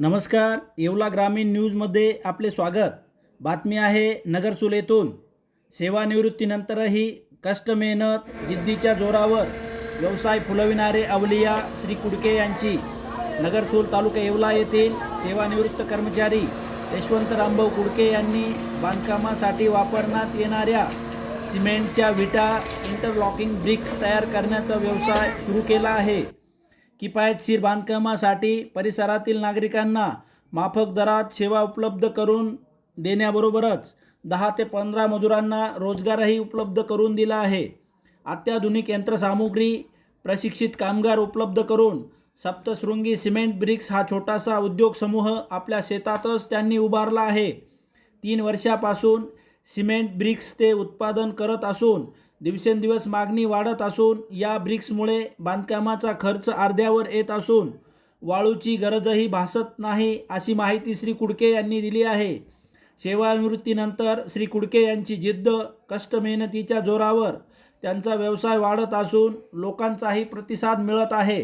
नमस्कार येवला ग्रामीण न्यूजमध्ये आपले स्वागत. बातमी आहे नगरसूल येथून सेवानिवृत्तीनंतरही कष्ट मेहनत जिद्दीच्या जोरावर व्यवसाय फुलविणारे अवलिया श्री कुडके यांची. नगरसूल तालुका येवला येथील सेवानिवृत्त कर्मचारी यशवंत रामभाऊ कुडके यांनी बांधकामासाठी वापरण्यात येणाऱ्या सिमेंटच्या विटा इंटरलॉकिंग ब्रिक्स तयार करण्याचा व्यवसाय सुरू केला आहे. किफायतशीर बांधकामासाठी परिसरातील नागरिकांना माफक दरात सेवा उपलब्ध करून देण्याबरोबरच दहा ते पंधरा मजुरांना रोजगारही उपलब्ध करून दिला आहे. अत्याधुनिक यंत्रसामुग्री प्रशिक्षित कामगार उपलब्ध करून सप्तशृंगी सिमेंट ब्रिक्स हा छोटासा उद्योग समूह आपल्या शेतातच त्यांनी उभारला आहे. तीन वर्षापासून सिमेंट ब्रिक्स ते उत्पादन करत असून दिवसेंदिवस मागणी वाढत असून या ब्रिक्समुळे बांधकामाचा खर्च अर्ध्यावर येत असून वाळूची गरजही भासत नाही अशी माहिती श्री कुडके यांनी दिली आहे. सेवानिवृत्तीनंतर श्री कुडके यांची जिद्द कष्ट मेहनतीच्या जोरावर त्यांचा व्यवसाय वाढत असून लोकांचाही प्रतिसाद मिळत आहे.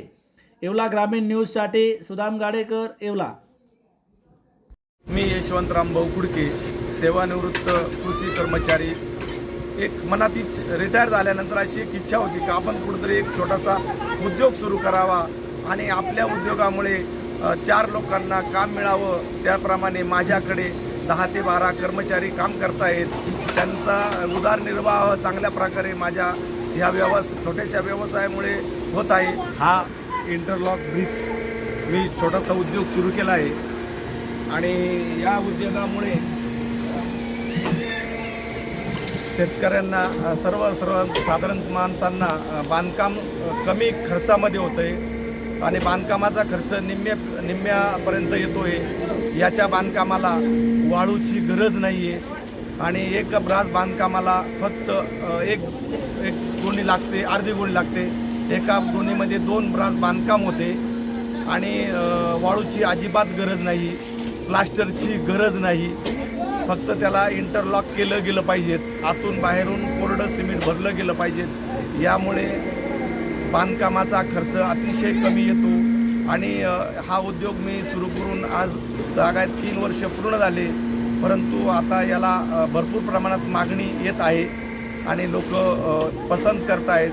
येवला ग्रामीण न्यूजसाठी सुदाम गाडेकर येवला. मी यशवंतराम भाऊ कुडके सेवानिवृत्त कृषी कर्मचारी एक मनात इच्छ रिटायर झाल्यानंतर अशी एक इच्छा होती की आपण कुठेतरी एक छोटासा उद्योग सुरू करावा आणि आपल्या उद्योगामुळे चार लोकांना काम मिळावं. त्याप्रमाणे माझ्याकडे दहा ते बारा कर्मचारी काम करतायत. त्यांचा उदरनिर्वाह चांगल्या प्रकारे माझ्या ह्या व्यवस छोट्याशा व्यवसायामुळे होत आहे. हा इंटरलॉक ब्रिज मी छोटासा उद्योग सुरू केला आहे. आणि या उद्योगामुळे शेतकऱ्यांना सर्व सर्व साधारण माणसांना बांधकाम कमी खर्चामध्ये होतं आहे आणि बांधकामाचा खर्च निम्म्या निम्म्यापर्यंत येतो आहे याच्या बांधकामाला वाळूची गरज नाही आहे आणि एक ब्रास बांधकामाला फक्त एक एक गोणी लागते अर्धी गोणी लागते. एका गोणीमध्ये दोन ब्रास बांधकाम होते आणि वाळूची अजिबात गरज नाही प्लास्टरची गरज नाही. फक्त त्याला इंटरलॉक केलं गेलं पाहिजेत. आतून बाहेरून कोरडं सिमेंट भरलं गेलं पाहिजेत. यामुळे बांधकामाचा खर्च अतिशय कमी येतो. आणि हा उद्योग मी सुरू करून आज जागा तीन वर्ष पूर्ण झाले. परंतु आता याला भरपूर प्रमाणात मागणी येत आहे. आणि लोक पसंत करत आहेत